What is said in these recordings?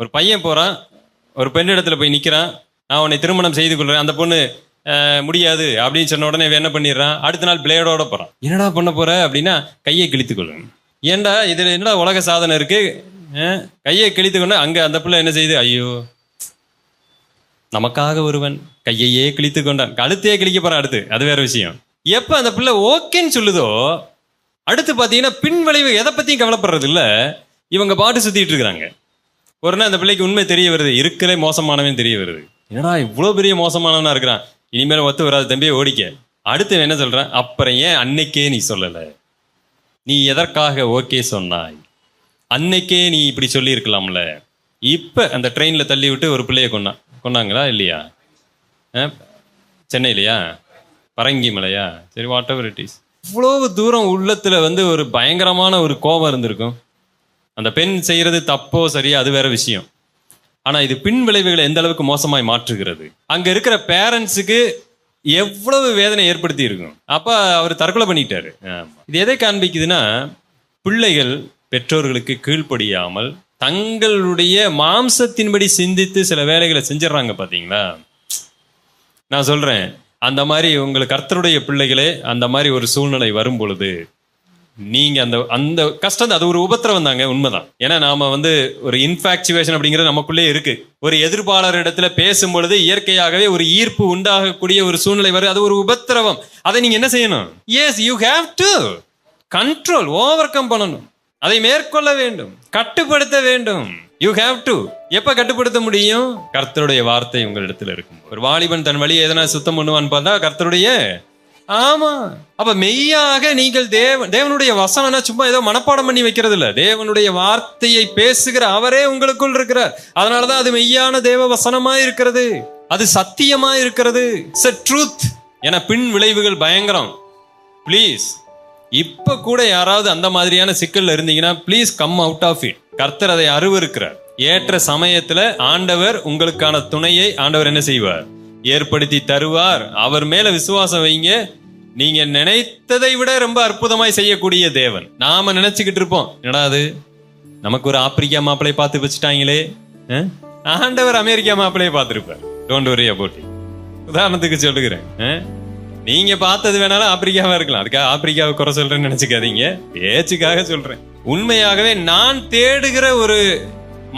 ஒரு பையன் போகிறான் ஒரு பெண்ணிடத்துல போய் நிற்கிறான் நான் உன்னை திருமணம் செய்து கொள்கிறேன் அந்த பொண்ணு முடியாது அப்படின்னு சொன்ன உடனே என்ன பண்ணிடுறான்? அடுத்த நாள் பிளேடோட போகிறான் என்னடா பண்ண போற அப்படின்னா கையை கிழித்து கொள்ளும் ஏன்டா இதில் என்னடா உலக சாதனை இருக்கு? கையை கிழித்து கொண்டு அங்கே அந்த பிள்ளை என்ன செய்யுது ஐயோ நமக்காக ஒருவன் கையையே கிழித்து கொண்டான். கழுத்தையே கிழிக்க போறான் அடுத்து. அது வேற விஷயம். எப்போ அந்த பிள்ளை ஓகேன்னு சொல்லுதோ அடுத்து பார்த்தீங்கன்னா பின் விளைவு எதை பற்றியும் கவலைப்படுறது இல்லை. இவங்க பாட்டு சுற்றிட்டு இருக்கிறாங்க ஒரு நாள் அந்த பிள்ளைக்கு உண்மை தெரிய வருது. இருக்கலே மோசமானவன் தெரிய வருது. என்னடா இவ்வளோ பெரிய மோசமானவனா இருக்கிறான். இனிமேல் ஒத்து வராது தம்பியை ஓடிக்க. அடுத்து என்ன சொல்கிறேன் அப்புறம் ஏன் அன்னைக்கே நீ சொல்லலை? நீ எதற்காக ஓகே சொன்னாய்? அன்னைக்கே நீ இப்படி சொல்லியிருக்கலாம்ல. இப்போ அந்த ட்ரெயினில் தள்ளி விட்டு ஒரு பிள்ளைய கொண்டான் கொண்டாங்களா இல்லையா? அஹ், சென்னையிலையா? பரங்கி மலையா? சரி வாட் எவர் இட் இஸ் இவ்வளவு தூரம் உள்ளத்தில் வந்து ஒரு பயங்கரமான ஒரு கோபம் இருந்திருக்கும். அந்த பெண் செய்கிறது தப்போ சரியா அது வேற விஷயம். ஆனால் இது பின் விளைவுகளை எந்த அளவுக்கு மோசமாய் மாற்றுகிறது? அங்கே இருக்கிற பேரண்ட்ஸுக்கு எவ்வளவு வேதனை ஏற்படுத்தி இருக்கும். அப்போ அவர் தற்கொலை பண்ணிட்டாரு. இது எதை காண்பிக்குதுன்னா பிள்ளைகள் பெற்றோர்களுக்கு கீழ்ப்படியாமல் தங்களுடைய மாம்சத்தின்படி சிந்தித்து சில வேலைகளை செஞ்சிடறாங்க பார்த்தீங்களா நான் சொல்கிறேன் அந்த மாதிரி உங்களுக்கு கர்த்தருடைய பிள்ளைகளே அந்த மாதிரி ஒரு சூழ்நிலை வரும் பொழுது நீங்க அந்த அந்த கஷ்டம் அது ஒரு உபத்திரவம் தாங்க உண்மைதான். ஏன்னா நாம வந்து ஒரு இன்ஃபாக்சுவேஷன் அப்படிங்கிறது நமக்குள்ளே இருக்கு. ஒரு எதிர்ப்பாளர் இடத்துல பேசும் பொழுது இயற்கையாகவே ஒரு ஈர்ப்பு உண்டாகக்கூடிய ஒரு சூழ்நிலை வரும் அது ஒரு உபத்திரவம். அதை நீங்க என்ன செய்யணும்? Yes you have to control overcome பண்ணணும். அதை மேற்கொள்ள வேண்டும். கட்டுப்படுத்த வேண்டும். யூ ஹேவ் டு எப்ப கட்டுப்படுத்த முடியும்? கர்த்தருடைய வார்த்தை உங்களிடத்தில் இருக்கும். ஒரு வாலிபன் தன் வழியை எதனா சுத்தம் பண்ணுவான்னு பார்த்தா கர்த்தருடைய ஆமா. அப்ப மெய்யாக நீங்கள் தேவன் தேவனுடைய வசனம்னா சும்மா ஏதோ மனப்பாடம் பண்ணி வைக்கிறது இல்ல தேவனுடைய வார்த்தையை பேசுகிற அவரே உங்களுக்குள் இருக்கிறார். அதனாலதான் அது மெய்யான தேவ வசனமா இருக்கிறது. அது சத்தியமா இருக்கிறது. ட்ரூத் என பின் விளைவுகள் பயங்கரம். ப்ளீஸ் இப்ப கூட யாராவது அந்த மாதிரியான சிக்கல்ல இருந்தீங்கன்னா please come out of it கர்த்தர் அதை அருவருக்கிறார். ஏற்ற சமயத்துல ஆண்டவர் உங்களுக்கான துணையை ஆண்டவர் என்ன செய்வார்? ஏற்படுத்தி தருவார். அவர் மேல விசுவாசம் வைங்க. நீங்க நினைத்ததை விட ரொம்ப அற்புதமாய் செய்யக்கூடிய தேவன். நாம நினைச்சுக்கிட்டு இருப்போம். என்னடா அது? நமக்கு ஒரு ஆப்பிரிக்கா மாப்பிளைய பார்த்து வச்சுட்டாங்களே. ஆண்டவர் அமெரிக்கா மாப்பிளையை பார்த்துருப்பார். டோன்ட் வரி அபவுட் உதாரணத்துக்கு சொல்லுகிறேன். நீங்க பார்த்தது வேணாலும் ஆப்பிரிக்காவா இருக்கலாம். அதுக்காக ஆப்பிரிக்காவை குறை சொல்றேன்னு நினைச்சுக்காதீங்க. பேச்சுக்காக சொல்றேன். உண்மையாகவே நான் தேடுகிற ஒரு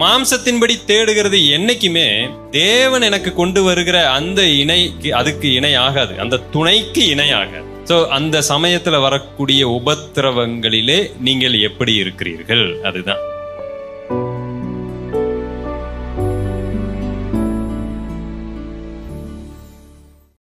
மாம்சத்தின்படி தேடுகிறது என்னைக்குமே தேவன் எனக்கு கொண்டு வருகிற அந்த இணைக்கு அதுக்கு இணை ஆகாது. அந்த துணைக்கு இணை ஆகாது ஸோ அந்த சமயத்துல வரக்கூடிய உபத்திரவங்களிலே நீங்கள் எப்படி இருக்கிறீர்கள்? அதுதான்.